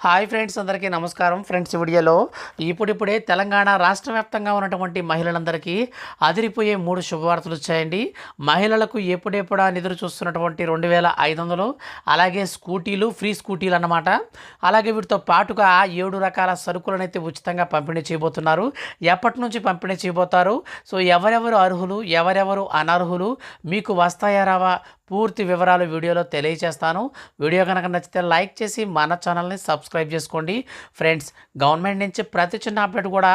Hi friends అందరికీ నమస్కారం. Friends వీడియోలో ఇప్పుడిప్పుడే తెలంగాణ రాష్ట్ర వ్యాప్తంగా ఉన్నటువంటి మహిళలందరికీ అదిరిపోయే మూడు శుభవార్తలు వచ్చాయండి. మహిళలకు ఎప్పుడెప్పుడా ఎదురు చూస్తున్నటువంటి రెండు వేల ఐదు వందలు అలాగే స్కూటీలు ఫ్రీ స్కూటీలు అన్నమాట. అలాగే వీటితో పాటుగా ఏడు రకాల సరుకులను అయితే ఉచితంగా పంపిణీ చేయబోతున్నారు. ఎప్పటి నుంచి పంపిణీ చేయబోతారు? సో ఎవరెవరు అర్హులు ఎవరెవరు అనర్హులు? మీకు వస్తాయా రావా? పూర్తి వివరాలు వీడియోలో తెలియజేస్తాను వీడియో కనుక నచ్చితే లైక్ చేసి మన ఛానల్ని సబ్స్క్రైబ్ చేసుకోండి. ఫ్రెండ్స్ గవర్నమెంట్ నుంచి ప్రతి చిన్న అప్డేట్ కూడా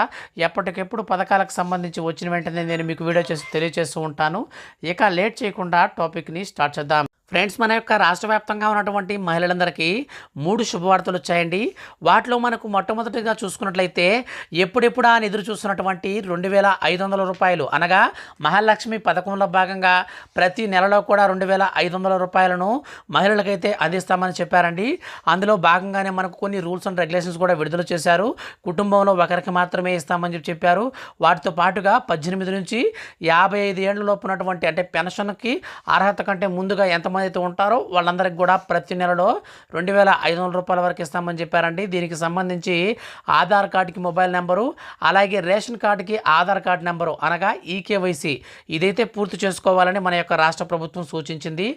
ఎప్పటికెప్పుడు పథకాలకు సంబంధించి వచ్చిన వెంటనే నేను మీకు వీడియో చేసి తెలియజేస్తూ ఉంటాను. ఇక లేట్ చేయకుండా టాపిక్ని స్టార్ట్ చేద్దాం. ఫ్రెండ్స్ మన యొక్క రాష్ట్ర వ్యాప్తంగా ఉన్నటువంటి మహిళలందరికీ మూడు శుభవార్తలు వచ్చాయండి. వాటిలో మనకు మొట్టమొదటిగా చూసుకున్నట్లయితే ఎప్పుడెప్పుడా అని ఎదురు చూస్తున్నటువంటి రెండు వేల ఐదు వందల రూపాయలు. అనగా మహాలక్ష్మి పథకంలో భాగంగా ప్రతి నెలలో కూడా రెండు వేల ఐదు వందల రూపాయలను మహిళలకైతే అందిస్తామని చెప్పారండి. అందులో భాగంగానే మనకు కొన్ని రూల్స్ అండ్ రెగ్యులేషన్స్ కూడా విడుదల చేశారు. కుటుంబంలో ఒకరికి మాత్రమే ఇస్తామని చెప్పి చెప్పారు. వాటితో పాటుగా పద్దెనిమిది నుంచి యాభై ఐదు ఏళ్ళ లోపు ఉన్నటువంటి అంటే పెన్షన్కి అర్హత కంటే ముందుగా ఎంతమంది అయితే ఉంటారో వాళ్ళందరికీ కూడా ప్రతి నెలలో రెండు వేల ఐదు వందల రూపాయల వరకు ఇస్తామని చెప్పారండి. దీనికి సంబంధించి ఆధార్ కార్డుకి మొబైల్ నెంబరు అలాగే రేషన్ కార్డుకి ఆధార్ కార్డు నెంబరు అనగా ఈకేవైసీ ఇదైతే పూర్తి చేసుకోవాలని మన యొక్క రాష్ట్ర ప్రభుత్వం సూచించింది.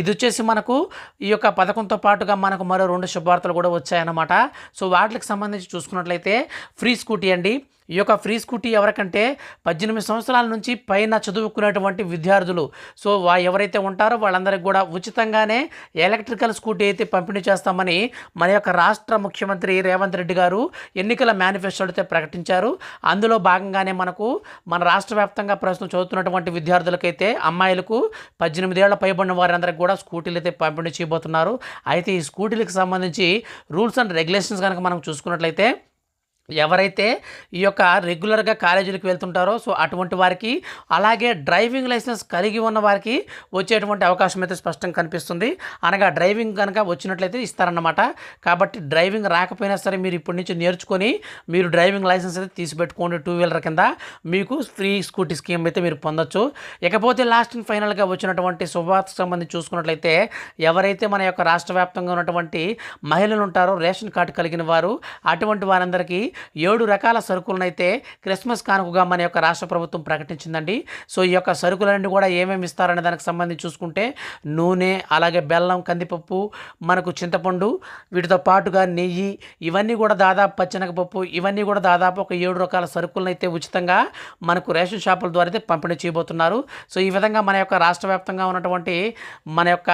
ఇది వచ్చేసి మనకు ఈ యొక్క పథకంతో పాటుగా మనకు మరో రెండు శుభవార్తలు కూడా వచ్చాయన్నమాట. సో వాటికి సంబంధించి చూసుకున్నట్లయితే ఫ్రీ స్కూటీ అండి. ఈ యొక్క ఫ్రీ స్కూటీ ఎవరికంటే పద్దెనిమిది సంవత్సరాల నుంచి పైన చదువుకునేటువంటి విద్యార్థులు. సో వా ఎవరైతే ఉంటారో వాళ్ళందరికీ కూడా ఉచితంగానే ఎలక్ట్రికల్ స్కూటీ అయితే పంపిణీ చేస్తామని మన యొక్క రాష్ట్ర ముఖ్యమంత్రి రేవంత్ రెడ్డి గారు ఎన్నికల మేనిఫెస్టో అయితే ప్రకటించారు. అందులో భాగంగానే మనకు మన రాష్ట్ర వ్యాప్తంగా ప్రస్తుతం చదువుతున్నటువంటి విద్యార్థులకైతే అమ్మాయిలకు పద్దెనిమిదేళ్ళ పైబడిన వారందరికీ కూడా స్కూటీలు అయితే పంపిణీ చేయబోతున్నారు. అయితే ఈ స్కూటీలకు సంబంధించి రూల్స్ అండ్ రెగ్యులేషన్స్ కనుక మనం చూసుకున్నట్లయితే ఎవరైతే ఈ యొక్క రెగ్యులర్గా కాలేజీలకు వెళ్తుంటారో సో అటువంటి వారికి అలాగే డ్రైవింగ్ లైసెన్స్ కలిగి ఉన్న వారికి వచ్చేటువంటి అవకాశం అయితే స్పష్టంగా కనిపిస్తుంది. అనగా డ్రైవింగ్ కనుక వచ్చినట్లయితే ఇస్తారన్నమాట. కాబట్టి డ్రైవింగ్ రాకపోయినా సరే మీరు ఇప్పటి నుంచి నేర్చుకొని మీరు డ్రైవింగ్ లైసెన్స్ అయితే తీసిపెట్టుకోండి టూ వీలర్ కింద. మీకు ఫ్రీ స్కూటీ స్కీమ్ అయితే మీరు పొందొచ్చు. ఇకపోతే లాస్ట్ అండ్ ఫైనల్గా వచ్చినటువంటి శుభార్తకు సంబంధించి చూసుకున్నట్లయితే ఎవరైతే మన యొక్క రాష్ట్ర వ్యాప్తంగా ఉన్నటువంటి మహిళలు ఉంటారో రేషన్ కార్డు కలిగిన వారు అటువంటి వారందరికీ ఏడు రకాల సరుకులనైతే క్రిస్మస్ కానుకగా మన యొక్క రాష్ట్ర ప్రభుత్వం ప్రకటించిందండి. సో ఈ యొక్క సరుకులన్నీ కూడా ఏమేమి ఇస్తారనే దానికి సంబంధించి చూసుకుంటే నూనె అలాగే బెల్లం కందిపప్పు మనకు చింతపండు వీటితో పాటుగా నెయ్యి ఇవన్నీ కూడా దాదాపు పచ్చెనగపప్పు ఇవన్నీ కూడా దాదాపు ఒక ఏడు రకాల సరుకులను అయితే ఉచితంగా మనకు రేషన్ షాపుల ద్వారా అయితే పంపిణీ చేయబోతున్నారు. సో ఈ విధంగా మన యొక్క రాష్ట్ర వ్యాప్తంగా ఉన్నటువంటి మన యొక్క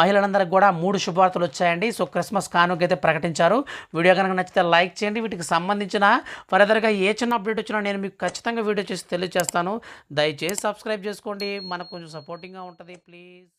మహిళలందరికీ కూడా మూడు శుభవార్తలు వచ్చాయండి. సో క్రిస్మస్ కానుక అయితే ప్రకటించారు. వీడియో కనుక నచ్చితే లైక్ చేయండి. వీటికి సంబంధించి సంబంధించిన ఫర్దర్గా ఏ చిన్న అప్డేట్ వచ్చినా నేను మీకు ఖచ్చితంగా వీడియో చేసి తెలియజేస్తాను. దయచేసి సబ్స్క్రైబ్ చేసుకోండి. మనకు కొంచెం సపోర్టింగ్గా ఉంటుంది. ప్లీజ్.